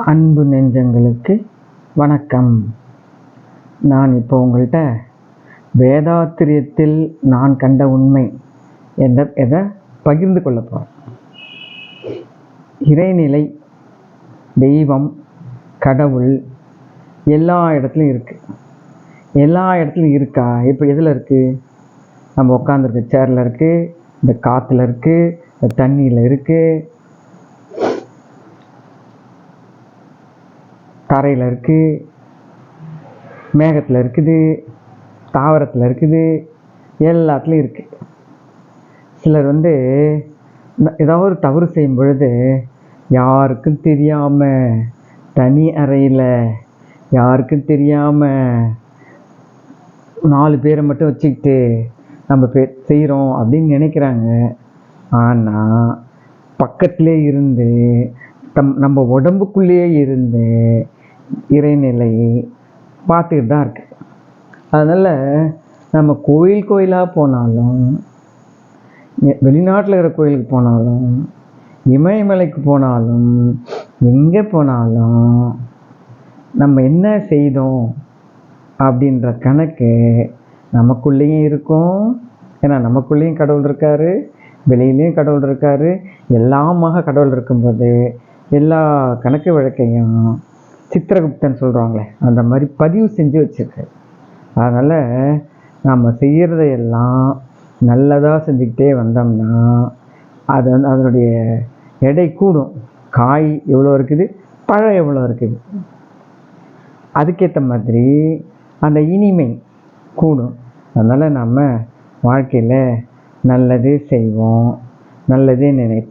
அன்பு நெஞ்சங்களுக்கு வணக்கம். நான் இப்போ உங்கள்கிட்ட வேதாத்திரியத்தில் நான் கண்ட உண்மை என்ற எதை பகிர்ந்து கொள்ள போகிறேன் இறைநிலை தெய்வம் கடவுள் எல்லா இடத்துலையும் இருக்குது எல்லா இடத்துலையும் இருக்கா? இப்போ எதில் இருக்குது நம்ம உட்காந்துருக்க சேரில் இருக்குது இந்த காற்றுல இருக்குது இந்த தண்ணியில் இருக்குது தரையில் இருக்குது மேகத்தில் இருக்குது தாவரத்தில் இருக்குது எல்லாத்துலேயும் இருக்குது சிலர் வந்து ஏதாவது ஒரு தவறு செய்யும் பொழுது யாருக்கும் தெரியாமல் தனி அறையில் யாருக்கும் தெரியாமல் நாலு பேரை மட்டும் வச்சுக்கிட்டு நம்ம பே செய்கிறோம் அப்படின்னு நினைக்கிறாங்க. ஆனால் பக்கத்திலே இருந்து தம் நம்ம உடம்புக்குள்ளேயே இருந்து இறைநிலை பார்த்துக்கிட்டு தான் இருக்குது அதனால் நம்ம கோயில் கோயிலாக போனாலும் வெளிநாட்டில் இருக்கிற கோயிலுக்கு போனாலும் இமயமலைக்கு போனாலும் எங்கே போனாலும் நம்ம என்ன செய்தோம் அப்படின்ற கணக்கு நமக்குள்ளேயும் இருக்கும். ஏன்னா நமக்குள்ளேயும் கடவுள் இருக்காரு வெளியிலையும் கடவுள் இருக்காரு எல்லாமாக கடவுள் இருக்கும்போது எல்லா கணக்கு வழக்கையும் சித்திரகுப்தன் சொல்கிறாங்களே அந்த மாதிரி பதிவு செஞ்சு வச்சுருக்காரு அதனால் நம்ம செய்கிறதையெல்லாம் நல்லதாக செஞ்சுக்கிட்டே வந்தோம்னா அது வந்து அதனுடைய எடை கூடும். காய் எவ்வளோ இருக்குது? பழம் எவ்வளோ இருக்குது? அதுக்கேற்ற மாதிரி அந்த இனிமை கூடும். அதனால் நம்ம வாழ்க்கையில் நல்லதே செய்வோம் நல்லதே நினைப்போம்.